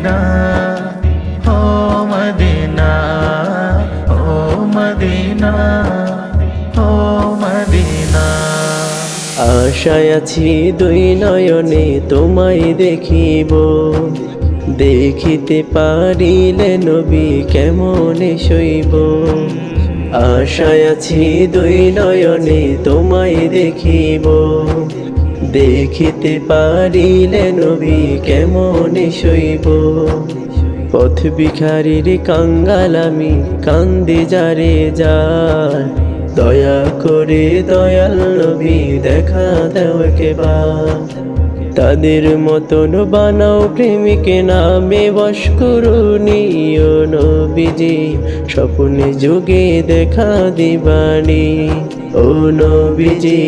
Medina, ও Medina ও Medina ও Medina. আশায় আছি দুই নয়নে তোমায় দেখিব, দেখিতে পারিলে নবী কেমন শৈব আশায় আছি দুই নয়নে তোমায় দেখিব দেখিতে পারিলে নবী কেমন শৈব পথ বিখারির কাঙ্গাল আমি কান্দি যারে যায়। দয়া করে দয়াল নবী দেখা দাও একেবার। তাদের মতন বানাও প্রেমিকে নামে বস করুনিও নবীজি। স্বপ্নে যুগে দেখা দিবানি। ও নবীজি,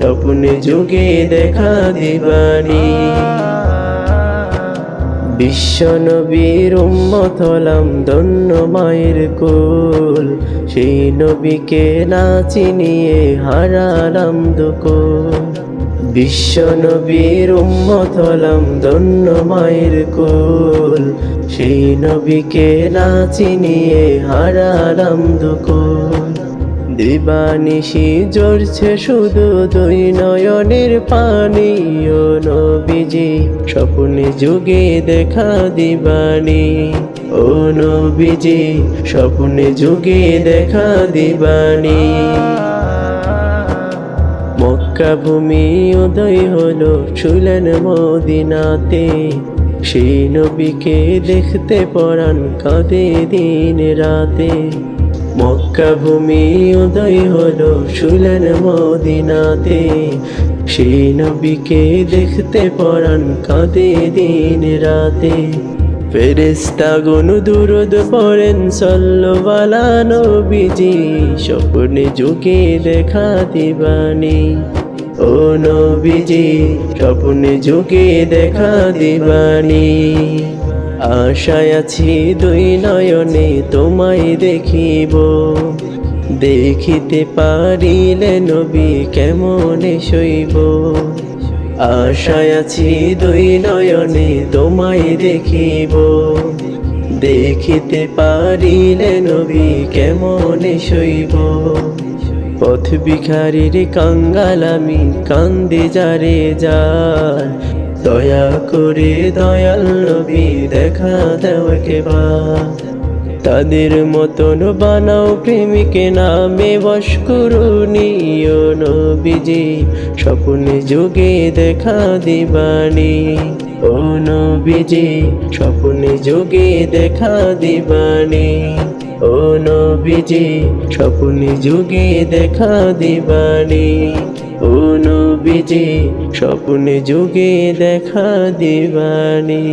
স্বপ্নে যুগে দেখা দিবানি। বিশ্ব নবীর উম্মত হলাম ধন্য মায়ের কোল। সেই নবীকে না চিনিয়ে হারালাম দুক বিশ্ব নবীর উম্মত হলাম ধন্য মায়ের কোল। সেই নবীকে না চিনিয়ে হারালাম দুকোল দিবানিশি জড়ছে শুধু দুই নয়নের পানি, ও নবীজি, স্বপ্নে যুগে দেখা দিবানি। ও নবীজি, স্বপ্নে যুগে দেখা দিবানি। মক্কা ভূমি উদয় হলো শুলেন মদিনাতে। সেই নবীকে দেখতে পরাণ কাঁদে দিন রাতে। মক্কা ভূমি উদয় হলো শুলেন মদিনাতে। সেই নবীকে দেখতে পরাণ কাঁদে দিন রাতে। ফেরেস্তা গুন দুরুদ পড়েন সল্লবালা নবীজি স্বপ্নে যুগে দেখা দিবানি। ও নবীজি, স্বপ্নে যুগে দেখা দিবানি। আশায় আছি দুই নয়নে তোমায় দেখিব। দেখিতে পারিলে নবী কেমনে শৈব আশায় আছি দুই নয়নে তোমায় দেখিব। দেখিতে পারিলে নবী কেমনে শৈব পথ ভিখারির কাঙ্গাল আমি কান্দি যারে যায় দয়া করে দয়াল নবী দেখা দাও একেবার। তাদের মতন বানাও প্রেমিকে নামে বস করুনিও নবীজি, স্বপ্নে যুগে দেখা দিবানি। ও নবীজি, স্বপ্নে যুগে দেখা দিবানি। ও নবীজি, স্বপ্নে যুগে দেখা দিবানি। ও স্বপ্নে যুগে দেখা দিবানি।